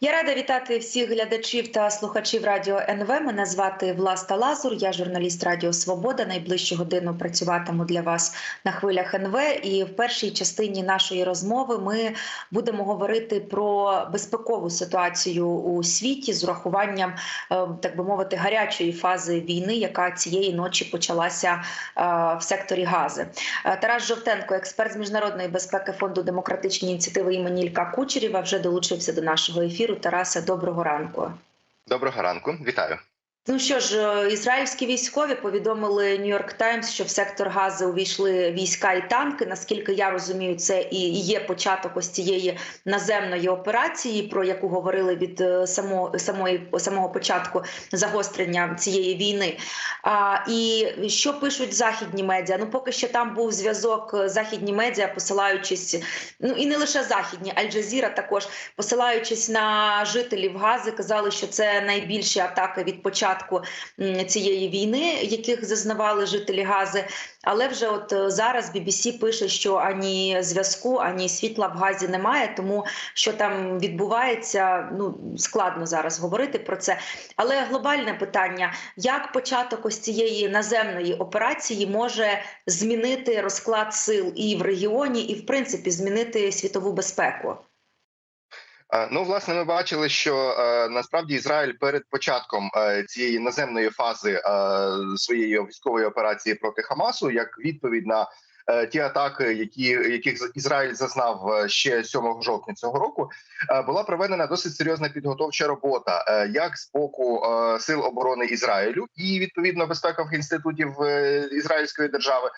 Я рада вітати всіх глядачів та слухачів радіо НВ. Мене звати Власта Лазур. Я журналіст Радіо Свобода. Найближчу годину працюватиму для вас на хвилях НВ. І в першій частині нашої розмови ми будемо говорити про безпекову ситуацію у світі з урахуванням, е, так би мовити, гарячої фази війни, яка цієї ночі почалася е, в секторі Гази. Е, Тарас Жовтенко, експерт з міжнародної безпеки фонду демократичні ініціативи імені Ілька Кучерєва, вже долучився до нашого ефіру. Тарасе, доброго ранку. Доброго ранку, вітаю. Ну що ж, е, ізраїльські військові повідомили Нью-Йорк Таймс, що в сектор Гази увійшли війська і танки. Наскільки я розумію, це і є початок ось цієї наземної операції, про яку говорили від е, само, самої самого початку загострення цієї війни. А, І що пишуть західні медіа? Ну, поки що там був зв'язок е, західні медіа, посилаючись, ну і не лише західні, Аль-Джазіра також посилаючись на жителів Гази, казали, що це найбільші атаки від початку м, цієї війни, яких зазнавали жителі Гази. Але вже от е, зараз BBC пише, що ані зв'язку, ані світла в Газі немає, тому що там відбувається, ну складно зараз говорити про це. Але глобальне питання: як початок ось цієї наземної операції може змінити розклад сил і в регіоні, і в принципі змінити світову безпеку? Е, Ну, власне, ми бачили, що е, насправді Ізраїль перед початком е, цієї наземної фази своєї військової операції проти Хамасу, як відповідь на ті атаки, які яких Ізраїль зазнав ще 7 жовтня цього року, була проведена досить серйозна підготовча робота, як з боку сил оборони Ізраїлю і відповідно безпекових інститутів Ізраїльської держави.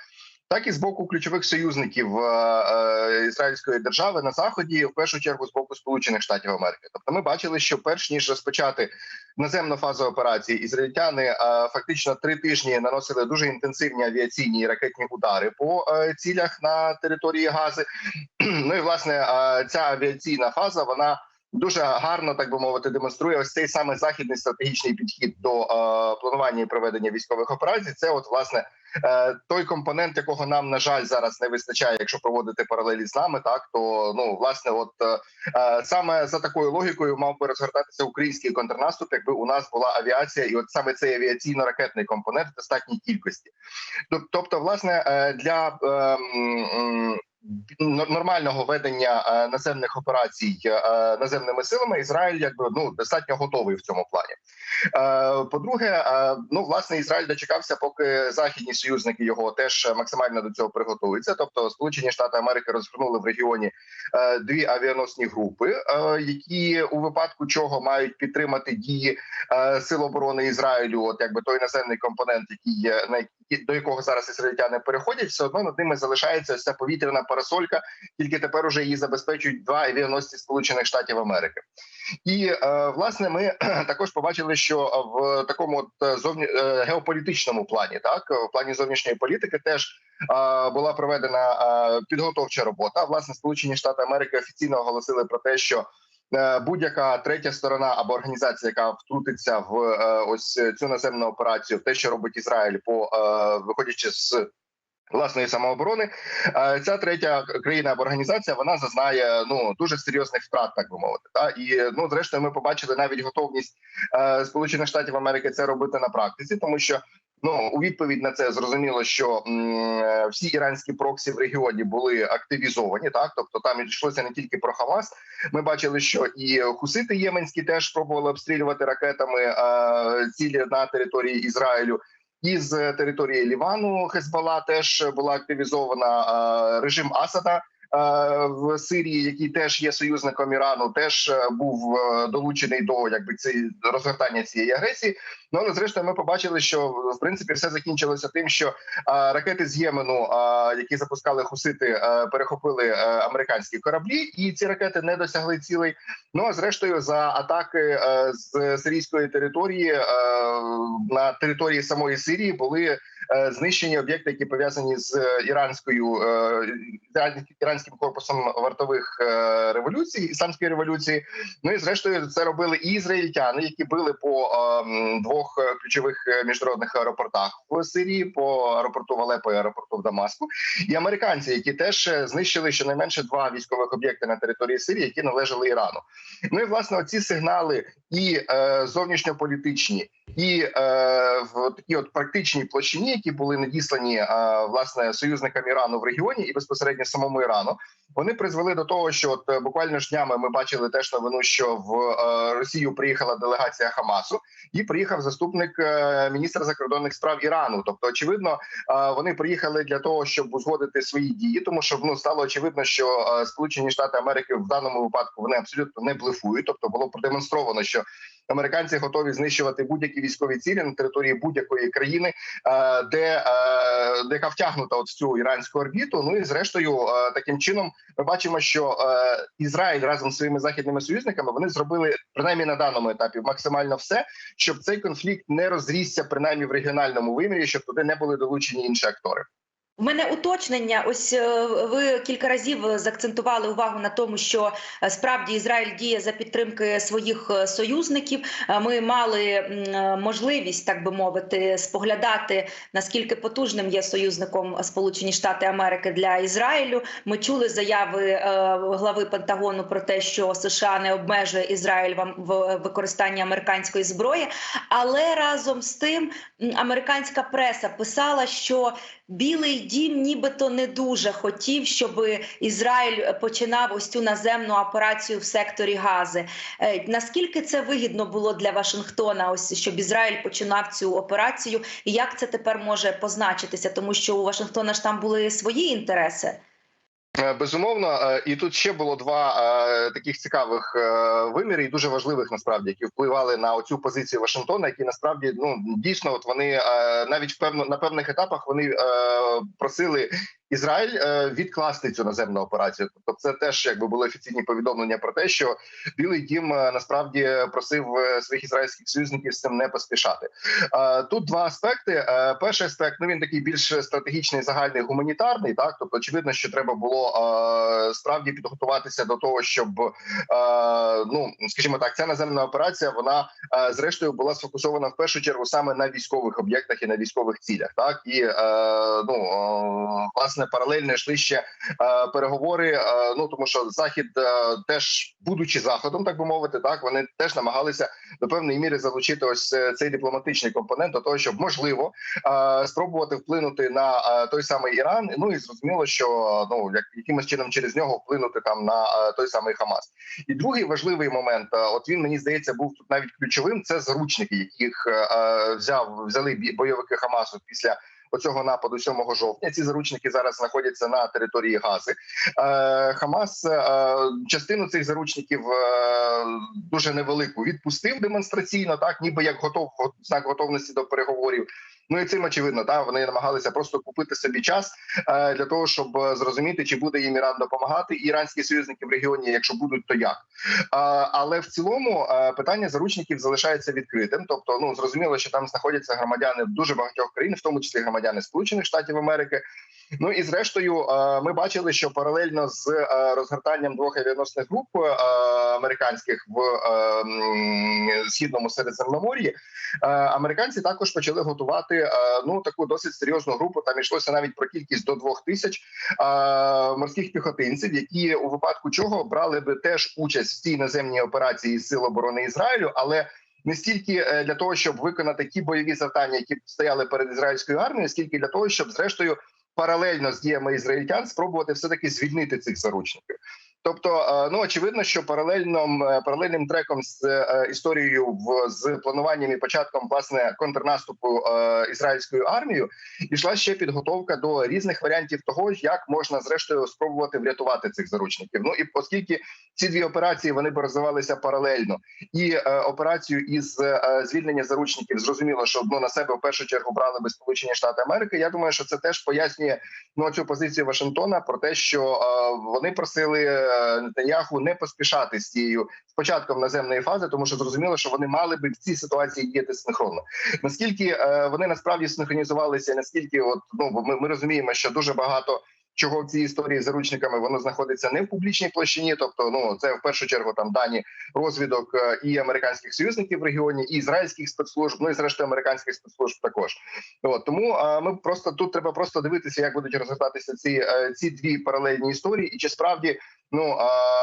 Так і з боку ключових союзників е, е, ізраїльської держави на заході, в першу чергу з боку Сполучених Штатів Америки. Тобто, ми бачили, що перш ніж розпочати наземну фазу операції, ізраїльтяни е, фактично три тижні наносили дуже інтенсивні авіаційні і ракетні удари по цілях на території Гази. Ну і власне ця авіаційна фаза вона. Дуже гарно, так би мовити, демонструє ось цей саме західний стратегічний підхід до е, планування і проведення військових операцій. Це, от власне, той компонент, якого нам на жаль зараз не вистачає, якщо проводити паралелі з нами, так то ну власне, от е, е, саме за такою логікою мав би розгортатися український контрнаступ, якби у нас була авіація, і от саме цей авіаційно-ракетний компонент в достатній кількості. Тобто, власне, е, для е, м, м, нор- нормального ведення е, наземних операцій е, наземними силами Ізраїль якби ну достатньо готовий в цьому плані. Е, По-друге, е, ну власне Ізраїль дочекався, поки західні союзники його теж максимально до цього приготуються. Тобто, Сполучені Штати Америки розгорнули в регіоні е, дві авіаносні групи, е, які у випадку чого мають підтримати дії е, сил оборони Ізраїлю, от якби той наземний компонент, який на до якого зараз ізраїльтяни переходять, все одно над ними залишається ця повітряна парасолька, тільки тепер уже її забезпечують два авіаносці Сполучених Штатів Америки. І е, власне ми також побачили, що в такому от е, зовні е, геополітичному плані, так в плані зовнішньої політики, теж була проведена підготовча робота. Власне, Сполучені Штати Америки офіційно оголосили про те, що будь-яка третя сторона або організація, яка втрутиться в е, ось цю наземну операцію, те, що робить Ізраїль, по е, виходячи з власної самооборони, е, ця третя країна або організація вона зазнає ну дуже серйозних втрат, так би мовити. Та і ну зрештою, ми побачили навіть готовність е, Сполучених Штатів Америки це робити на практиці, тому що. Ну, у відповідь на це зрозуміло, що м, е, всі іранські проксі в регіоні були активізовані. Так, тобто там йшлося не тільки про Хамас. Ми бачили, що і хусити єменські теж пробували обстрілювати ракетами е, цілі на території Ізраїлю. Із території Лівану Хезбала теж була активізована е, режим Асада е, в Сирії, який теж є союзником Ірану, теж е, був е, долучений до якби цієї розгортання цієї агресії. Ну але зрештою, ми побачили, що в принципі все закінчилося тим, що е, ракети з Ємену, е, які запускали хусити, е, перехопили е, американські кораблі, і ці ракети не досягли цілей. Ну а зрештою, за атаки е, з сирійської території е, на території самої Сирії були е, знищені об'єкти, які пов'язані з е, іранською е, іранським корпусом вартових е, революцій, ісламської революції. Ну і зрештою це робили і ізраїльтяни, які били по е, двох е, ключових е, міжнародних аеропортах в Сирії, по аеропорту в Алепо і аеропорту в Дамаску, і американці, які теж е, знищили щонайменше два військових об'єкти на території Сирії, які належали Ірану. Ну і власне оці сигнали і е, зовнішньополітичні, і е, в такій от практичній площині, які були надіслані е, власне союзникам Ірану в регіоні і безпосередньо самому Ірану, вони призвели до того, що от е, буквально ж днями ми бачили теж новину, що в е, Росію приїхала делегація Хамасу, і приїхав заступник міністра закордонних справ Ірану. Тобто, очевидно, вони приїхали для того, щоб узгодити свої дії, тому що ну стало очевидно, що Сполучені Штати Америки в даному випадку вони абсолютно не блефують. Тобто було продемонстровано, що американці готові знищувати будь-які військові цілі на території будь-якої країни, е, де яка втягнута от в цю іранську орбіту. Ну і зрештою, е, таким чином, ми бачимо, що е, Ізраїль разом з своїми західними союзниками вони зробили принаймні на даному етапі максимально все, щоб цей конфлікт не розрісся принаймні в регіональному вимірі, щоб туди не були долучені інші актори. У мене уточнення. Ось е, ви кілька разів заакцентували увагу на тому, що е, справді Ізраїль діє за підтримки своїх е, союзників. Ми мали можливість, так би мовити, споглядати наскільки потужним є союзником Сполучені Штати Америки для Ізраїлю. Ми чули заяви глави Пентагону про те, що США не обмежує Ізраїль в використанні американської зброї, але разом з тим американська преса писала, що Білий дім нібито не дуже хотів, щоб Ізраїль починав ось цю наземну операцію в секторі Гази. Е, Наскільки це вигідно було для Вашингтона? Ось щоб Ізраїль починав цю операцію, і як це тепер може позначитися? Тому що у Вашингтона ж там були свої інтереси. Е, Безумовно, е, і тут ще було два е, таких цікавих виміри, і дуже важливих насправді, які впливали на оцю позицію Вашингтона, які насправді ну дійсно, от вони навіть в певно на певних етапах вони просили Ізраїль е, відкласти цю наземну операцію. Тобто, це теж якби були офіційні повідомлення про те, що Білий Дім е, насправді просив е, своїх ізраїльських союзників з цим не поспішати. Тут два аспекти. Перший аспект ну він такий більш стратегічний, загальний гуманітарний. Так, тобто, очевидно, що треба було справді підготуватися до того, щоб ну скажімо так, ця наземна операція вона зрештою була сфокусована в першу чергу саме на військових об'єктах і на військових цілях. Так і ну е, власне паралельно йшли ще е, переговори. е, Ну тому що захід е, теж, будучи заходом, так би мовити, так вони теж намагалися до певної міри залучити ось цей дипломатичний компонент до того, щоб можливо спробувати вплинути на той самий Іран. Ну і зрозуміло, що ну як якимось чином через нього вплинути там на той самий Хамас. І другий важливий момент, от він мені здається, був тут навіть ключовим. Це заручники, яких взяв взяли бойовики Хамасу після. Оцього нападу 7 жовтня ці заручники зараз знаходяться на території Гази. Е, Хамас е, частину цих заручників е, дуже невелику відпустив демонстраційно, так ніби як готов го- знак готовності до переговорів. Ну і цим очевидно, так вони намагалися просто купити собі час е, для того, щоб е, зрозуміти, чи буде їм Іран допомагати, іранські союзники в регіоні, якщо будуть, то як. Але в цілому е, питання заручників залишається відкритим. Тобто, ну зрозуміло, що там знаходяться громадяни дуже багатьох країн, в тому числі громадяни Сполучених Штатів Америки. Ну і зрештою, ми бачили, що паралельно з е, розгортанням двох авіаносних груп е, американських в е, східному Середземномор'ї, американці також почали готувати ну таку досить серйозну групу. Там йшлося навіть про кількість до двох тисяч морських піхотинців, які у випадку чого брали би теж участь в цій наземній операції Сил оборони Ізраїлю, але не стільки для того, щоб виконати ті бойові завдання, які стояли перед ізраїльською армією, скільки для того, щоб зрештою паралельно з діями ізраїльтян спробувати все таки звільнити цих заручників. Тобто, е, ну очевидно, що паралельним е, паралельним треком з е, історією в з плануванням і початком власне контрнаступу ізраїльською армією ішла ще підготовка до різних варіантів того, як можна зрештою спробувати врятувати цих заручників. Ну і оскільки ці дві операції вони б розвивалися паралельно, і операцію із е, звільнення заручників зрозуміло, що ну на себе в першу чергу брали би Сполучені Штати Америки. Я думаю, що це теж пояснює ну цю позицію Вашингтона про те, що вони просили Нетаньяху не поспішати з цією з початком наземної фази, тому що зрозуміло, що вони мали би в цій ситуації діяти синхронно. Наскільки е, вони насправді синхронізувалися, наскільки от ну ми, ми розуміємо, що дуже багато. Чого в цій історії з заручниками воно знаходиться не в публічній площині, тобто ну це в першу чергу там дані розвідок е, і американських союзників в регіоні, і ізраїльських спецслужб, ну і зрештою американських спецслужб також. От тому а, ми просто тут треба просто дивитися, як будуть розгортатися ці, е, ці дві паралельні історії, і чи справді ну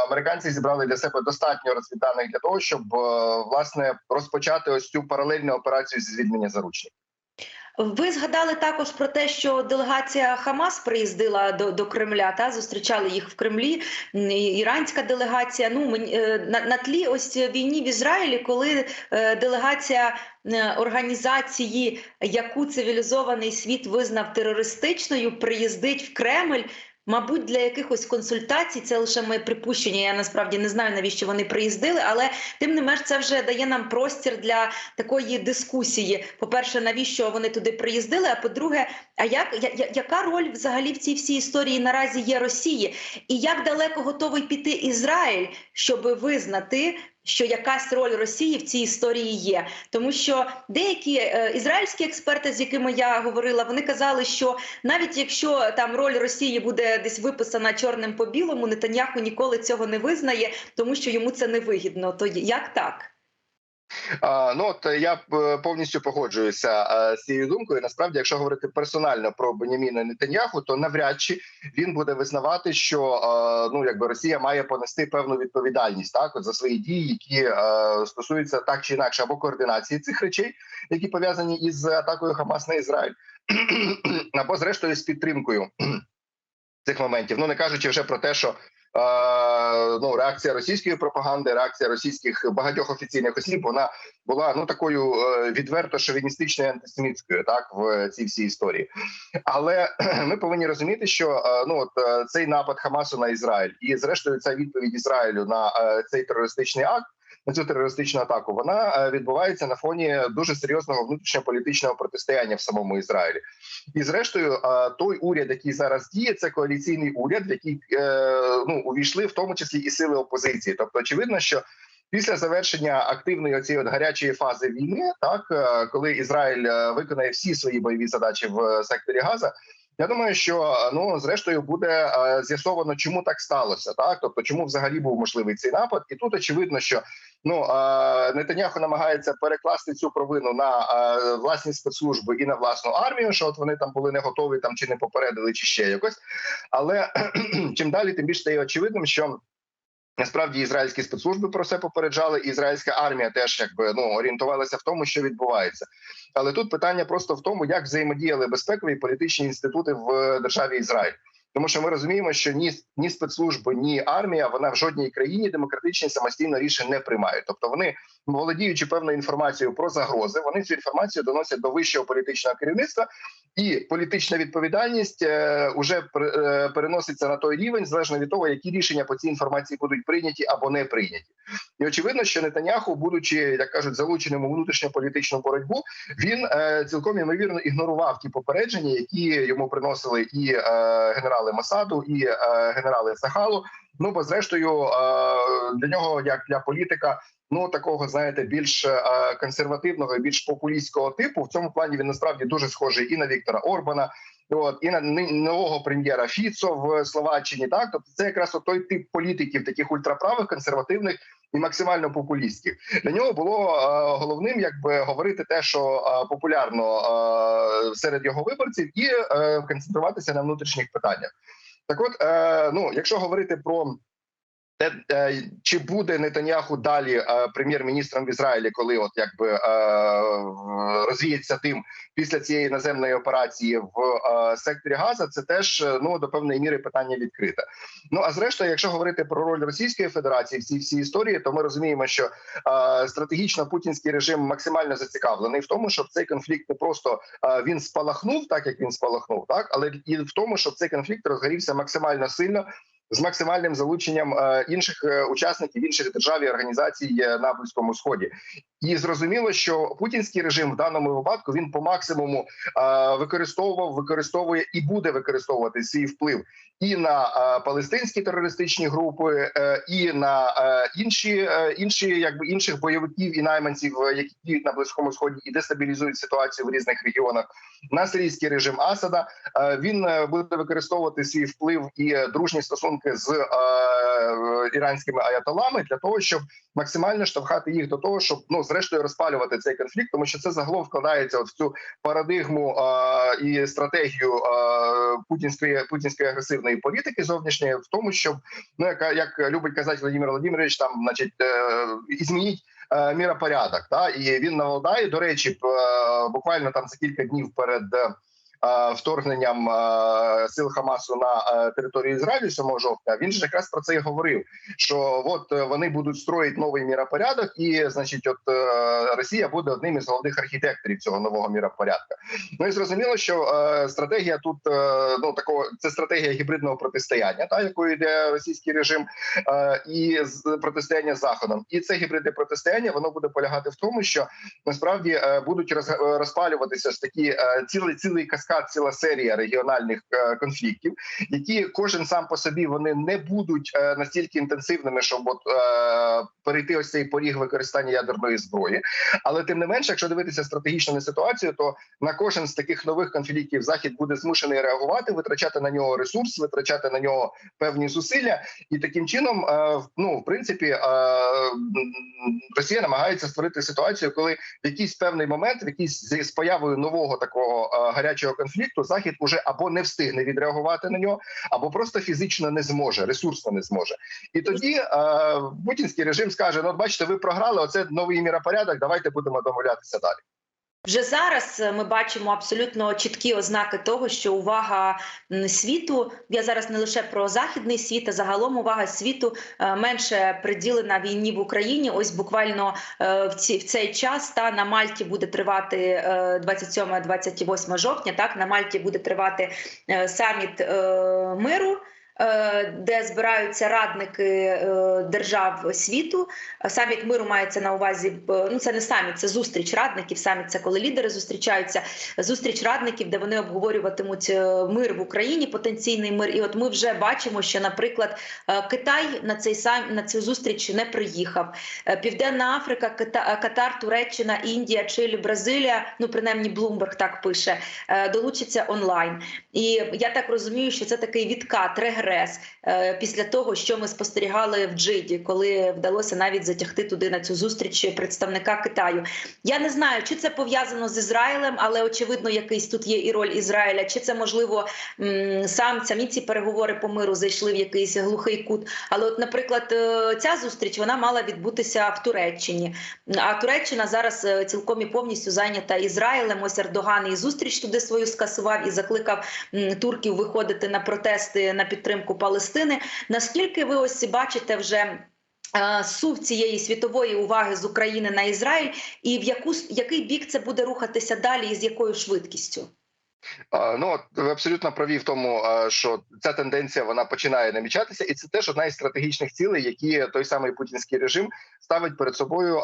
американці зібрали для себе достатньо розвідданих для того, щоб е, власне розпочати ось цю паралельну операцію зі звільнення заручників. Ви згадали також про те, що делегація Хамас приїздила до, до Кремля та зустрічали їх в Кремлі. Іранська делегація. Ну мені е, на, на тлі ось війні в Ізраїлі, коли е, делегація організації, яку цивілізований світ визнав терористичною, приїздить в Кремль. Мабуть, для якихось консультацій це лише моє припущення. Я насправді не знаю, навіщо вони приїздили, але тим не менш це вже дає нам простір для такої дискусії. По-перше, навіщо вони туди приїздили? А по-друге, а як я- яка роль взагалі в цій всій історії наразі є Росії? І як далеко готовий піти Ізраїль, щоб визнати? Що якась роль Росії в цій історії є, тому що деякі е, ізраїльські експерти, з якими я говорила, вони казали, що навіть якщо там роль Росії буде десь виписана чорним по білому, Нетаньяху ніколи цього не визнає, тому що йому це не вигідно. То як так? Ну от е, я е, повністю погоджуюся е, з цією думкою. Насправді, якщо говорити персонально про Беняміна Нетаньяху, то навряд чи він буде визнавати, що ну якби Росія має понести певну відповідальність так от за свої дії, які стосуються так чи інакше або координації цих речей, які пов'язані із атакою Хамас на Ізраїль, або зрештою з підтримкою цих моментів. Ну не кажучи вже про те, що ну реакція російської пропаганди, реакція російських багатьох офіційних осіб, вона була ну такою е, відверто шовіністичною антисемітською, так в цій всій історії. Але ми повинні розуміти, що е, ну от е, цей напад Хамасу на Ізраїль, і зрештою ця відповідь Ізраїлю на цей терористичний акт. На цю терористичну атаку вона е, відбувається на фоні дуже серйозного внутрішньополітичного протистояння в самому Ізраїлі. І зрештою, е, той уряд, який зараз діє, це коаліційний уряд, в який е, ну увійшли в тому числі і сили опозиції. Тобто, очевидно, що після завершення активної оцієї от гарячої фази війни, так коли Ізраїль виконає всі свої бойові задачі в секторі Газа. Я думаю, що е, ну зрештою буде е, з'ясовано, чому так сталося, так тобто, чому взагалі був можливий цей напад, і тут очевидно, що ну е, Нетаньяху намагається перекласти цю провину на власні спецслужби і на власну армію, що от вони там були не готові, там чи не попередили, чи ще якось. Але чим далі, тим більше стає очевидним, що Насправді ізраїльські спецслужби про це попереджали, і ізраїльська армія теж якби ну орієнтувалася в тому, що відбувається. Але тут питання просто в тому, як взаємодіяли безпекові і політичні інститути в державі Ізраїль. Тому що ми розуміємо, що ні ні спецслужби, ні армія вона в жодній країні демократичній самостійно рішень не приймають. Тобто вони володіючи певною інформацією про загрози, вони цю інформацію доносять до вищого політичного керівництва, і політична відповідальність е, уже е, переноситься на той рівень, залежно від того, які рішення по цій інформації будуть прийняті або не прийняті. І очевидно, що Нетаняху, будучи як кажуть, залученим у внутрішньополітичну боротьбу, він е, цілком ймовірно ігнорував ті попередження, які йому приносили і е, генерали Масаду, і е, генерали Сахалу. Ну бо зрештою е, для нього, як для політика, ну такого знаєте, більш е, консервативного, більш популістського типу, в цьому плані він насправді дуже схожий і на Віктора Орбана. От і на нового прем'єра Фіцо в Словаччині, так тобто це якраз от той тип політиків, таких ультраправих, консервативних і максимально популістських. Для нього було е, головним, якби говорити те, що е, популярно е, серед його виборців, і концентруватися на внутрішніх питаннях. Так, от, ну якщо говорити про те, е, чи буде Нетаньяху далі е, прем'єр-міністром в Ізраїлі, коли от якби е, розвіється тим після цієї наземної операції в секторі Газа, це теж ну до певної міри питання відкрите. Ну а зрештою, якщо говорити про роль Російської Федерації в цій всій історії, то ми розуміємо, що стратегічно путінський режим максимально зацікавлений в тому, щоб цей конфлікт не просто він спалахнув, так як він спалахнув, так але і в тому, щоб цей конфлікт розгорівся максимально сильно з максимальним залученням е, інших е, учасників інших держав і організацій е, на близькому сході, і зрозуміло, що путінський режим в даному випадку він по максимуму використовував, використовує і буде використовувати свій вплив і на палестинські терористичні групи, і на інші, інші, якби інших бойовиків і найманців, які діють на близькому сході і дестабілізують ситуацію в різних регіонах, на сирійський режим Асада. Е, Він е, буде використовувати свій вплив і е, дружні стосунки з іранськими аятолами для того, щоб максимально штовхати їх до того, щоб ну зрештою розпалювати цей конфлікт, тому що це загалом вкладається от в цю парадигму і стратегію путінської путінської агресивної політики зовнішньої, в тому, щоб ну яка як любить казати Владимир Володимирович, там значить і змініть. Е, Міропорядок, та і він наладає. До речі, е, буквально там за кілька днів перед е, вторгненням е, сил Хамасу на е, територію Ізраїлю 7 жовтня. Він ж якраз про це і говорив. Що от е, вони будуть строїти новий міропорядок, і значить, от е, Росія буде одним із головних архітекторів цього нового міропорядка. Ну і зрозуміло, що е, стратегія тут е, ну такого це стратегія гібридного протистояння, та якою йде російський режим, е, і протистояння з заходом. І це гібридне протистояння воно буде полягати в тому, що насправді е, будуть роз, е, розпалюватися ж такі е, цілий цілий каскад, ціла серія регіональних е, конфліктів, які кожен сам по собі вони не будуть е, настільки інтенсивними, щоб от, е, перейти ось цей поріг використання ядерної зброї. Але тим не менше, якщо дивитися стратегічно на ситуацію, то на кожен з таких нових конфліктів захід буде змушений реагувати, витрачати на нього ресурс, витрачати на нього певні зусилля, і таким чином, е, ну в принципі, Росія намагається створити ситуацію, коли в якийсь певний момент, в якийсь з появою нового такого гарячого конфлікту, захід уже або не встигне відреагувати на нього, або просто фізично не зможе, ресурсно не зможе. І тоді е, путінський режим скаже: ну, бачите, ви програли. Оце новий міропорядок. Давайте будемо домовлятися далі. Вже зараз е, ми бачимо абсолютно чіткі ознаки того, що увага світу я зараз не лише про західний світ, а загалом увага світу е, менше приділена війні в Україні. Ось буквально е, в ці в цей час та на Мальті буде тривати е, 27-28 жовтня. Так на Мальті буде тривати саміт миру. Е, Де збираються радники е, держав світу, Саміт миру мається на увазі. Ну це не саміт, це зустріч радників. Саміт це коли лідери зустрічаються. Зустріч радників, де вони обговорюватимуть е, мир в Україні, потенційний мир. І от ми вже бачимо, що, наприклад, е, Китай на цей сам на цю зустріч не приїхав. Е, Південна Африка, е, Катар, Туреччина, Індія, Чилі, Бразилія. Ну принаймні Блумберг так пише, е, долучаться онлайн. І я так розумію, що це такий відкат, регрес е, після того, що ми спостерігали в Джиді, коли вдалося навіть затягти туди на цю зустріч представника Китаю. Я не знаю, чи це пов'язано з Ізраїлем, але очевидно, якийсь тут є і роль Ізраїля. Чи це можливо сам самі ці переговори по миру зайшли в якийсь глухий кут? Але, от, наприклад, е, ця зустріч вона мала відбутися в Туреччині. А Туреччина зараз е, цілком і повністю зайнята Ізраїлем. Ось Ердоган і зустріч туди свою скасував і закликав турків виходити на протести на підтримку Палестини. Наскільки ви ось бачите вже? е, Сув цієї світової уваги з України на Ізраїль, і в яку який бік це буде рухатися далі, і з якою швидкістю? Ну ви абсолютно праві в тому, що ця тенденція вона починає намічатися, і це теж одна із стратегічних цілей, які той самий путінський режим ставить перед собою,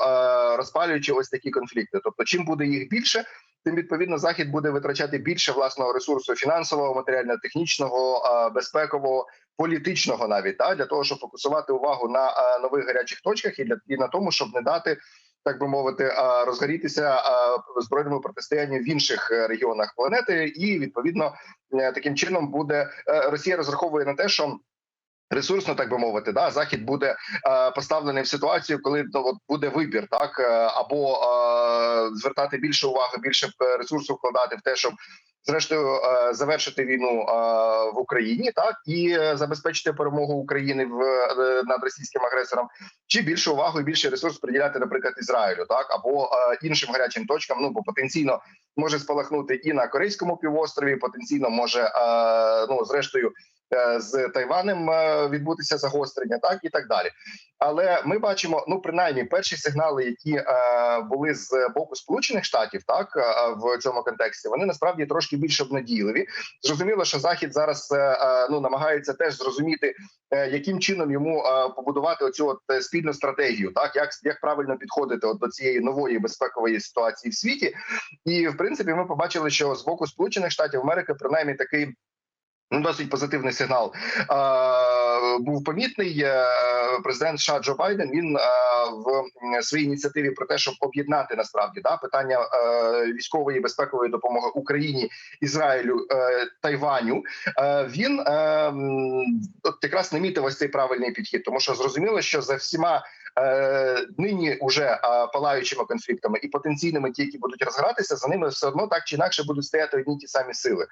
розпалюючи ось такі конфлікти. Тобто, чим буде їх більше, тим відповідно захід буде витрачати більше власного ресурсу фінансового, матеріально-технічного, безпекового. Політичного навіть та для того, щоб фокусувати увагу на нових гарячих точках і для і на тому, щоб не дати так би мовити, розгорітися збройному протистоянню в інших е, регіонах планети, і відповідно е, таким чином буде е, Росія розраховує на те, що. Ресурсно, так би мовити, да захід буде е, поставлений в ситуацію, коли ну, от буде вибір, так е, або е, звертати більше уваги, більше е, ресурсу вкладати в те, щоб зрештою е, завершити війну в Україні, так і забезпечити перемогу України в над російським агресором, чи більше увагу і більше ресурс приділяти, наприклад, Ізраїлю, так або іншим гарячим точкам. Ну бо потенційно може спалахнути і на Корейському півострові, потенційно може ну зрештою. Е, З Тайванем е, відбутися загострення, так і так далі. Але ми бачимо, ну принаймні, перші сигнали, які е, були з боку Сполучених Штатів, так в цьому контексті, вони насправді трошки більш обнадійливі. Зрозуміло, що захід зараз ну намагається теж зрозуміти, яким чином йому побудувати оцю от спільну стратегію, так як як правильно підходити от до цієї нової безпекової ситуації в світі. І в принципі, ми побачили, що з боку Сполучених Штатів Америки принаймні такий досить позитивний сигнал е, був помітний. Е, Президент США Джо Байден він е, в своїй ініціативі про те, щоб об'єднати насправді да питання е, військової безпекової допомоги Україні, Ізраїлю, е, Тайваню. Е, він м, от якраз намітив ось цей правильний підхід, тому що зрозуміло, що за всіма. Е, Нині уже е, палаючими конфліктами і потенційними, ті, які будуть розгратися, за ними все одно так чи інакше будуть стояти одні ті самі сили.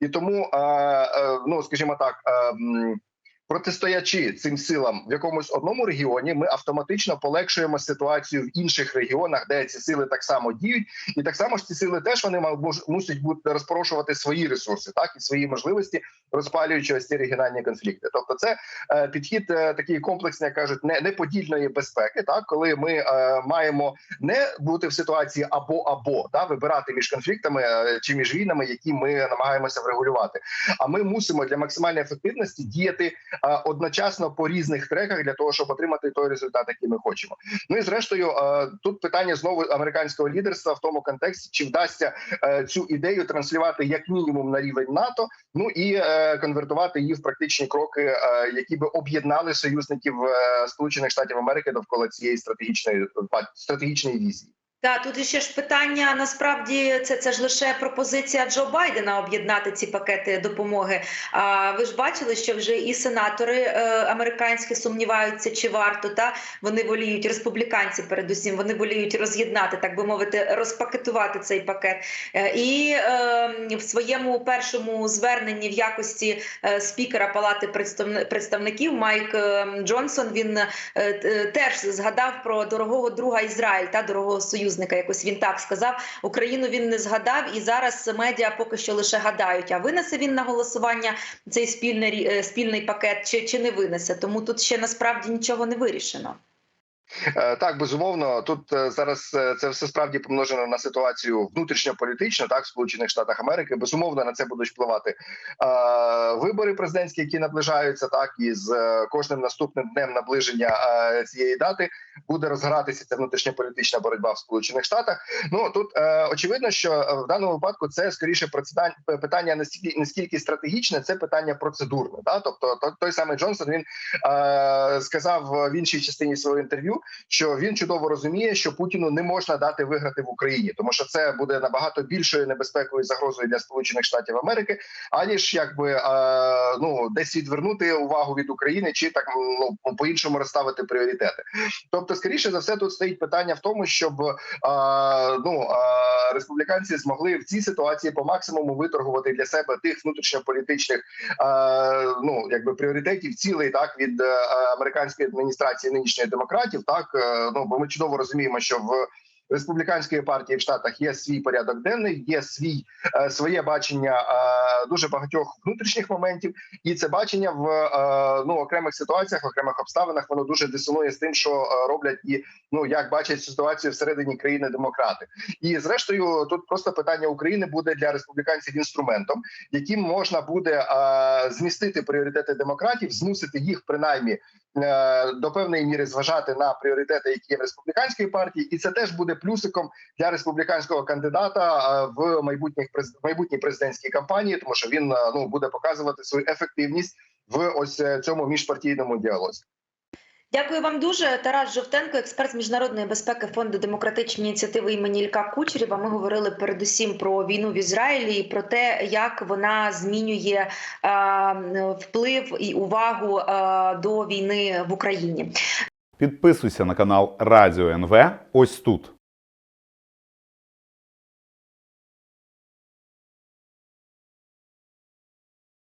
І тому, е, ну скажімо так, е, м, протистоячи цим силам в якомусь одному регіоні, ми автоматично полегшуємо ситуацію в інших регіонах, де ці сили так само діють, і так само ж ці сили теж вони мусять бути розпорошувати свої ресурси, так і свої можливості, розпалюючи ось ці регіональні конфлікти. Тобто, це е, підхід е, такий комплексний, як кажуть, не неподільної безпеки, так коли ми е, маємо не бути в ситуації або або да вибирати між конфліктами е, чи між війнами, які ми намагаємося врегулювати. А ми мусимо для максимальної ефективності діяти одночасно по різних треках для того, щоб отримати той результат, який ми хочемо. Ну і зрештою, тут питання знову американського лідерства в тому контексті, чи вдасться е, цю ідею транслювати як мінімум на рівень НАТО, ну і е, конвертувати її в практичні кроки, е, які би об'єднали союзників Сполучених Штатів Америки довкола цієї стратегічної стратегічної візії. Так, тут ще ж питання насправді це, це ж лише пропозиція Джо Байдена об'єднати ці пакети допомоги. А ви ж бачили, що вже і сенатори е, американські сумніваються, чи варто та вони воліють республіканці, передусім вони воліють роз'єднати, так би мовити, розпакетувати цей пакет. Е, і е, в своєму першому зверненні в якості е, спікера Палати представни- представників Майк е, Джонсон він е, е, теж згадав про дорогого друга Ізраїль та дорогого союзника. Якось він так сказав. Україну він не згадав, і зараз медіа поки що лише гадають. А винесе він на голосування цей спільний е, спільний пакет, чи, чи не винесе? Тому тут ще насправді нічого не вирішено. Е, Так, безумовно, тут е, зараз е, це все справді помножено на ситуацію внутрішньополітичну, так в Сполучених Штатах Америки. Безумовно, на це будуть впливати е, вибори президентські, які наближаються, так і з кожним наступним днем наближення е, цієї дати буде розгоратися ця внутрішньополітична боротьба в Сполучених Штатах. Ну тут е, очевидно, що в даному випадку це скоріше питання не стільки не скільки стратегічне, це питання процедурне. Да? Тобто, то- той самий Джонсон він е, сказав в іншій частині свого інтерв'ю, що він чудово розуміє, що Путіну не можна дати виграти в Україні, тому що це буде набагато більшою небезпекою загрозою для Сполучених Штатів Америки, аніж якби е, ну десь відвернути увагу від України, чи так ну по іншому розставити пріоритети. Тобто, скоріше за все, тут стоїть питання в тому, щоб е, ну е, республіканці змогли в цій ситуації по максимуму виторгувати для себе тих внутрішньополітичних ну якби пріоритетів, цілей так від американської адміністрації нинішньої демократів. Так е, ну бо ми чудово розуміємо, що в республіканської партії в Штатах є свій порядок денний, є свій е, своє бачення е, дуже багатьох внутрішніх моментів, і це бачення в е, ну окремих ситуаціях, окремих обставинах воно дуже дисонує з тим, що роблять і ну як бачать ситуацію всередині країни демократи. І зрештою, тут просто питання України буде для республіканців інструментом, яким можна буде змістити пріоритети демократів, змусити їх принаймні до певної міри зважати на пріоритети, які є в республіканській партії, і це теж буде плюсиком для республіканського кандидата е, в майбутніх майбутній президентській кампанії, тому що він е, ну буде показувати свою ефективність в ось е, цьому міжпартійному діалозі. Дякую вам дуже. Тарас Жовтенко, експерт з міжнародної безпеки фонду демократичні ініціативи імені Ілька Кучерєва. Ми говорили передусім про війну в Ізраїлі і про те, як вона змінює е, вплив і увагу е, до війни в Україні. Підписуйся на канал Радіо НВ ось тут.